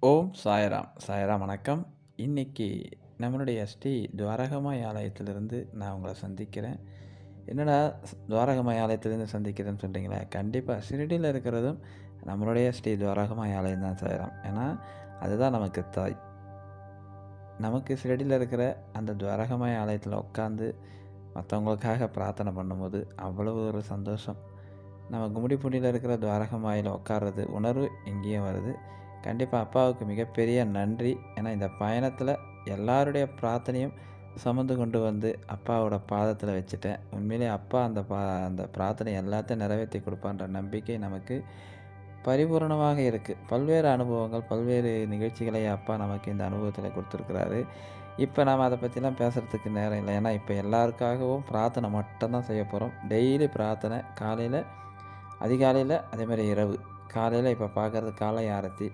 ஓம் சாயராம். சாயராம் வணக்கம். இன்னைக்கு நம்மளுடைய ஸ்ரீ துவாரகமாய் ஆலயத்திலிருந்து நான் உங்களை சந்திக்கிறேன். என்னடா துவாரகமாய் ஆலயத்திலேருந்து சந்திக்கிறேன்னு சொல்கிறீங்களா கண்டிப்பாக ஷிரடியில் இருக்கிறதும் நம்மளுடைய ஸ்ரீ துவாரகமாய் ஆலயம் தான் சாய்ராம். ஏன்னா அதுதான் நமக்கு தாய். நமக்கு ஷிரடியில் இருக்கிற அந்த துவாரகமாய் ஆலயத்தில் உட்காந்து மற்றவங்களுக்காக பிரார்த்தனை பண்ணும்போது அவ்வளவு ஒரு சந்தோஷம். நம்ம கும்மிடிப்பூண்டியில் இருக்கிற துவாரகமாயில் உட்கார்றது உணர்வு எங்கேயும் வருது. கண்டிப்பாக அப்பாவுக்கு மிகப்பெரிய நன்றி. ஏன்னா இந்த பயணத்தில் எல்லாருடைய பிரார்த்தனையும் சுமந்து கொண்டு வந்து அப்பாவோட பாதத்தில் வச்சுட்டேன். உண்மையிலே அப்பா அந்த பா அந்த பிரார்த்தனை எல்லாத்தையும் நிறைவேற்றி கொடுப்பான்ற நம்பிக்கை நமக்கு பரிபூரணமாக இருக்குது பல்வேறு அனுபவங்கள் பல்வேறு நிகழ்ச்சிகளை அப்பா நமக்கு இந்த அனுபவத்தில் கொடுத்துருக்குறாரு. இப்போ நாம் அதை பற்றிலாம் பேசுகிறதுக்கு நேரம் இல்லை. ஏன்னா இப்போ எல்லாருக்காகவும் பிரார்த்தனை மட்டும்தான் செய்ய போகிறோம் டெய்லி பிரார்த்தனை காலையில் அதிகாலையில் அதேமாதிரி இரவு. காலையில் இப்போ பார்க்குறது காலை ஆரத்தி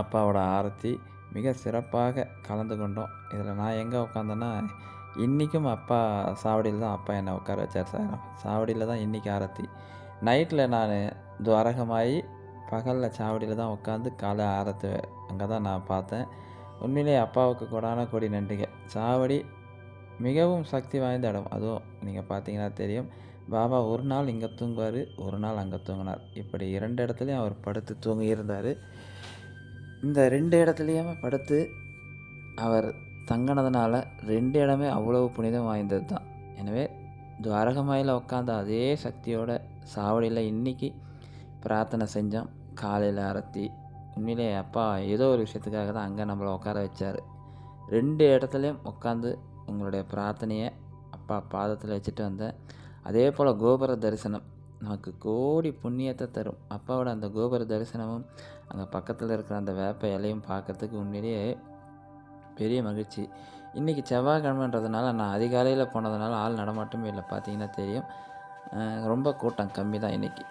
அப்பாவோட ஆரத்தி மிக சிறப்பாக கலந்து கொண்டோம். இதில் நான் எங்கே உட்காந்தேன்னா இன்றைக்கும் அப்பா சாவடியில் தான் அப்பா என்னை உட்கார வச்சார் சார். சாவடியில் தான் இன்றைக்கி ஆரத்தி. நைட்டில் நான் துவரகமாகி பகலில் சாவடியில் தான் உட்காந்து காலை ஆரத்துவேன் அங்கே தான் நான் பார்த்தேன். உண்மையிலே அப்பாவுக்கு கொடான கொடி நன்றிகள் சாவடி மிகவும் சக்தி வாய்ந்த இடம். அதுவும் நீங்கள் பார்த்தீங்கன்னா தெரியும். பாபா ஒரு நாள் இங்கே தூங்குவார் ஒரு நாள் அங்கே தூங்கினார். இப்படி இரண்டு இடத்துலையும் அவர் படுத்து தூங்கியிருந்தார். இந்த ரெண்டு இடத்துலையுமே படுத்து அவர் தங்கினதுனால ரெண்டு இடமே அவ்வளவு புனிதம் வாய்ந்தது தான் எனவே துவாரகமாயில் உட்காந்த அதே சக்தியோட சாவடியில் இன்னைக்கு பிரார்த்தனை செஞ்சோம். காலையில் அரத்தி உண்மையிலே அப்பா ஏதோ ஒரு விஷயத்துக்காக தான் அங்கே நம்மளை உட்கார வச்சார். ரெண்டு இடத்துலையும் உட்காந்து உங்களுடைய பிரார்த்தனையை அப்பா பாதத்தில் வச்சுட்டு வந்தேன். அதே போல் கோபுர தரிசனம் நமக்கு கோடி புண்ணியத்தை தரும். அப்பாவோட அந்த கோபுர தரிசனமும் அங்கே பக்கத்தில் இருக்கிற அந்த வேப்ப இலையும் பார்க்கறதுக்கு உண்மையிலேயே பெரிய மகிழ்ச்சி. இன்றைக்கி செவ்வாய்க்கிழமைன்றதுனால நான் அதிகாலையில் போனதுனால ஆள் நடமாட்டமே இல்லை. பார்த்தீங்கன்னா தெரியும். ரொம்ப கூட்டம் கம்மி தான் இன்றைக்கி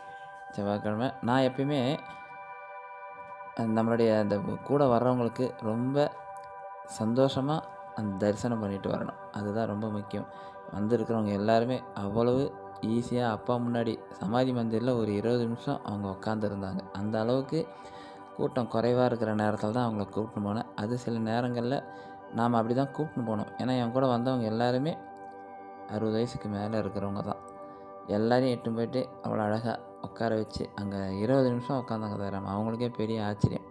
செவ்வாய்க்கிழமை. நான் எப்பயுமே நம்மளுடைய அந்த கூட வர்றவங்களுக்கு ரொம்ப சந்தோஷமாக அந்த தரிசனம் பண்ணிட்டு வரணும். அதுதான் ரொம்ப முக்கியம். வந்திருக்கிறவங்க எல்லாருமே அவ்வளவு ஈஸியாக அப்பா முன்னாடி சமாதி மந்திரில் ஒரு இருபது நிமிஷம் அவங்க உட்காந்துருந்தாங்க அந்த அளவுக்கு கூட்டம் குறைவாக இருக்கிற நேரத்தில் தான் அவங்கள கூப்பிட்டு போனேன். அது சில நேரங்களில் நாம் அப்படி தான் கூப்பிட்டு போனோம். ஏன்னா என் கூட வந்தவங்க எல்லாருமே அறுபது வயசுக்கு மேலே இருக்கிறவங்க தான். எல்லாரையும் எட்டு போயிட்டு அவ்வளோ அழகாக உட்கார வச்சு அங்கே இருபது நிமிஷம் உட்காந்தாங்க தரம் அவங்களுக்கே பெரிய ஆச்சரியம்.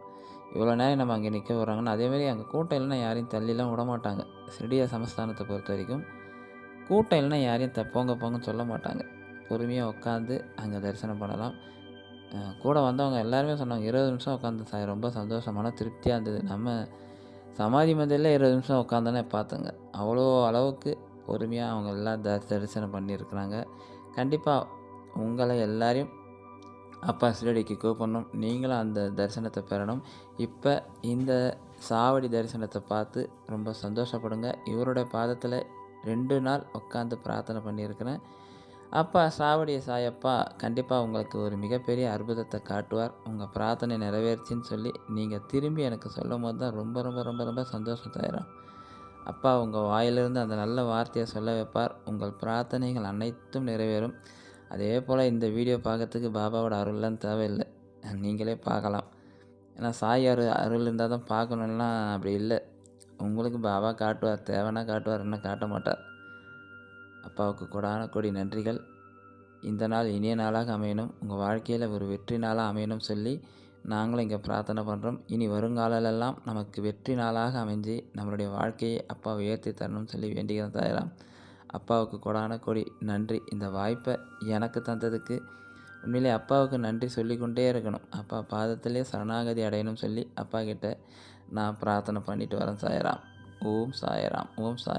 இவ்வளோ நேரம் நம்ம அங்கே நிற்க வர்றாங்கன்னா அதேமாதிரி அங்கே கூட்டம் இல்லைன்னா யாரையும் தள்ளிலாம் விட மாட்டாங்க. சிறிய சமஸ்தானத்தை பொறுத்த வரைக்கும் கூட்டம் இல்லைன்னா யாரையும் த போங்க போங்கன்னு சொல்ல மாட்டாங்க. பொறுமையாக உட்காந்து அங்கே தரிசனம் பண்ணலாம். கூட வந்தவங்க எல்லாருமே சொன்னாங்க இருபது நிமிஷம் உட்காந்து சார் ரொம்ப சந்தோஷமான திருப்தியாக இருந்தது. நம்ம சமாதி மந்திரில் இருபது நிமிஷம் உட்காந்தோன்னே பார்த்துங்க அவ்வளோ அளவுக்கு பொறுமையாக அவங்க எல்லாம் த தரிசனம் பண்ணியிருக்கிறாங்க. கண்டிப்பாக உங்களை எல்லாரையும் அப்பா சிலடிக்கு கூப்பிடணும். நீங்களும் அந்த தரிசனத்தை பெறணும். இப்போ இந்த சாவடி தரிசனத்தை பார்த்து ரொம்ப சந்தோஷப்படுங்க. இவருடைய பாதத்தில் ரெண்டு நாள் உட்காந்து பிரார்த்தனை பண்ணியிருக்கிறேன். அப்பா சாவடிய சாயப்பா கண்டிப்பாக உங்களுக்கு ஒரு மிகப்பெரிய அற்புதத்தை காட்டுவார். உங்கள் பிரார்த்தனை நிறைவேறுச்சின்னு சொல்லி நீங்கள் திரும்பி எனக்கு சொல்லும் போது தான் ரொம்ப ரொம்ப ரொம்ப ரொம்ப சந்தோஷம் தரும் அப்பா உங்கள் வாயிலிருந்து அந்த நல்ல வார்த்தையை சொல்ல வைப்பார். உங்கள் பிரார்த்தனைகள் அனைத்தும் நிறைவேறும். அதே போல் இந்த வீடியோ பார்க்கறதுக்கு பாபாவோட அருள்லாம் தேவையில்லை. நீங்களே பார்க்கலாம். ஏன்னா சாய் அருள் அருள் இருந்தால் தான் பார்க்கணுன்னா அப்படி இல்லை. உங்களுக்கு பாபா காட்டுவார் தேவைன்னா காட்டுவார் என்ன காட்ட மாட்டார். அப்பாவுக்கு கொடான கொடி நன்றிகள். இந்த நாள் இனிய நாளாக அமையணும். உங்கள் வாழ்க்கையில் ஒரு வெற்றி நாளாக அமையணும் சொல்லி நாங்களும் இங்கே பிரார்த்தனை பண்ணுறோம் இனி வருங்காலெல்லாம் நமக்கு வெற்றி நாளாக அமைஞ்சு நம்மளுடைய வாழ்க்கையை அப்பாவை உயர்த்தி தரணும்னு சொல்லி வேண்டிக்கிறோம் தயாராம் அப்பாவுக்கு கொடான கொடி நன்றி. இந்த வாய்ப்பை எனக்கு தந்ததுக்கு உண்மையிலே அப்பாவுக்கு நன்றி சொல்லிக்கொண்டே இருக்கணும். அப்பா பாதத்திலே சரணாகதி அடையணும் சொல்லி அப்பா கிட்ட நான் பிரார்த்தனை பண்ணிட்டு வரேன் சாயராம் ஓம் சாயராம் ஓம் சாய்